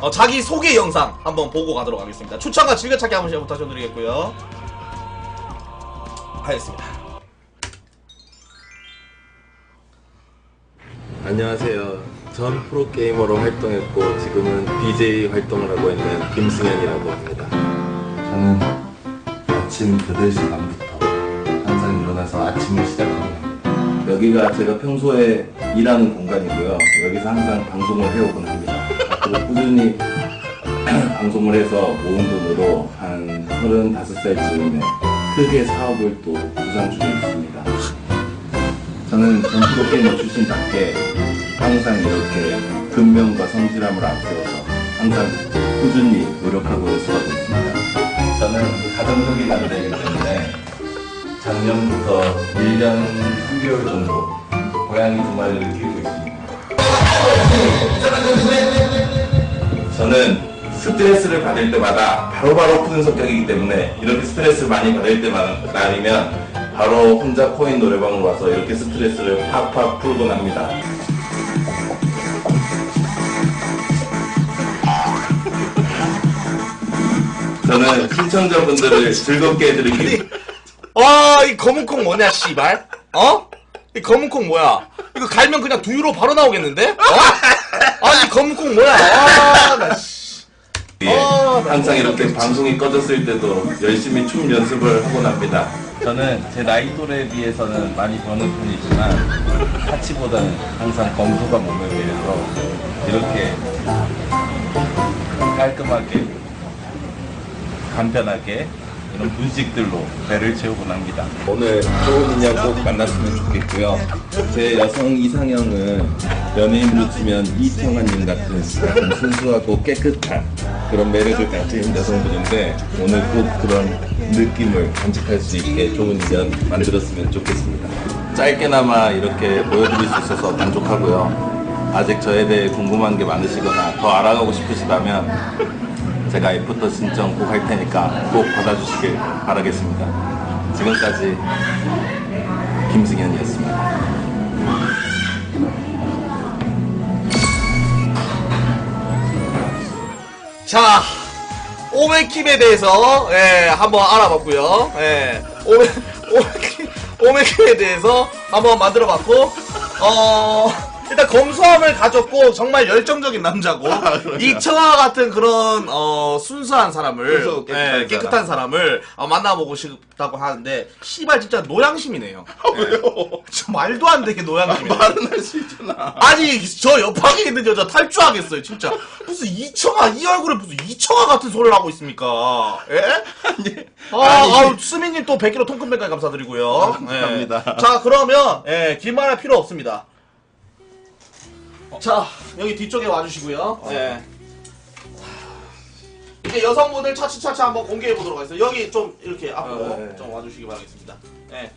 어, 자기 소개 영상 한번 보고 가도록 하겠습니다. 추천과 즐겨찾기 한 번씩 부탁드리겠고요. 하겠습니다. 안녕하세요. 전 프로게이머로 활동했고 지금은 BJ 활동을 하고 있는 김승현이라고 합니다. 저는 아침 8시 반부터 항상 일어나서 아침을 시작합니다. 여기가 제가 평소에 일하는 공간이고요. 여기서 항상 방송을 해오곤 합니다. 앞으로 꾸준히 방송을 해서 모은 돈으로 한 35살쯤에 크게 사업을 또 구상 중에 있습니다. 저는 전 프로 게이머 출신답게 항상 이렇게 근면과 성실함을 앞세워서 항상 꾸준히 노력하고 연습하고 있습니다. 저는 가정적인 남자이기 때문에 작년부터 1년 3개월 정도 고양이 두 마리를 키우고 있습니다. 저는 스트레스를 받을 때마다 바로바로 푸는 성격이기 때문에 이렇게 스트레스를 많이 받을 때만 날이면 바로 혼자 코인 노래방을 와서 이렇게 스트레스를 팍팍 풀곤 합니다. 저는 시청자분들을 즐겁게 해드리기 와, 이 검은 콩 뭐냐, 씨발? 어? 이 검은 콩 뭐야? 이거 갈면 그냥 두유로 바로 나오겠는데? 어? 아니, 검은 콩 뭐야? 아, 나 씨. 어, 나 항상 이렇게 방송이 꺼졌을 때도 열심히 춤 연습을 하곤 합니다. 저는 제 나이 또래에 비해서는 많이 버는 편이지만 하치보다는 항상 검소가 몸에 배해서 이렇게 깔끔하게 간편하게 이런 분식들로 배를 채우곤 합니다. 오늘 좋은 인연 꼭 만났으면 좋겠고요. 제 여성 이상형은 연예인으로 치면 이청환님 같은 순수하고 깨끗한 그런 매력을 가진 여성분인데 오늘 꼭 그런 느낌을 간직할 수 있게 좋은 인연 만들었으면 좋겠습니다. 짧게나마 이렇게 보여드릴 수 있어서 만족하고요. 아직 저에 대해 궁금한 게 많으시거나 더 알아가고 싶으시다면 제가 애프터 신청 꼭 할 테니까 꼭 받아주시길 바라겠습니다. 지금까지 김승현이었습니다. 자, 오메킴에 대해서 예, 한번 알아봤고요. 예, 오메 오메킴 오메킴에 대해서 한번 만들어봤고, 어 일단 검소함을 가졌고 정말 열정적인 남자고 이청아 같은 그런 어 순수한 사람을 순수, 깨끗한 예, 깨끗한 사람을 어, 만나보고 싶다고 하는데 씨발 진짜 노양심이네요. 왜요? 저 말도 안 되게 노양심이네. 말은 할 수 있잖아. 아니 저 옆방에 있는 여자 탈주하겠어요 진짜 무슨 이청아 이 얼굴에 무슨 이청아 같은 소리를 하고 있습니까 예? 아, 아우 스미님 또 100kg 통큰백까지 감사드리고요 예. 감사합니다. 자 그러면 예, 길말할 필요 없습니다 자 여기 뒤쪽에 와주시고요 예. 이제 여성분들 차차차차 한번 공개해 보도록 하겠습니다 여기 좀 이렇게 앞으로 어, 예. 좀 와주시기 바라겠습니다 예.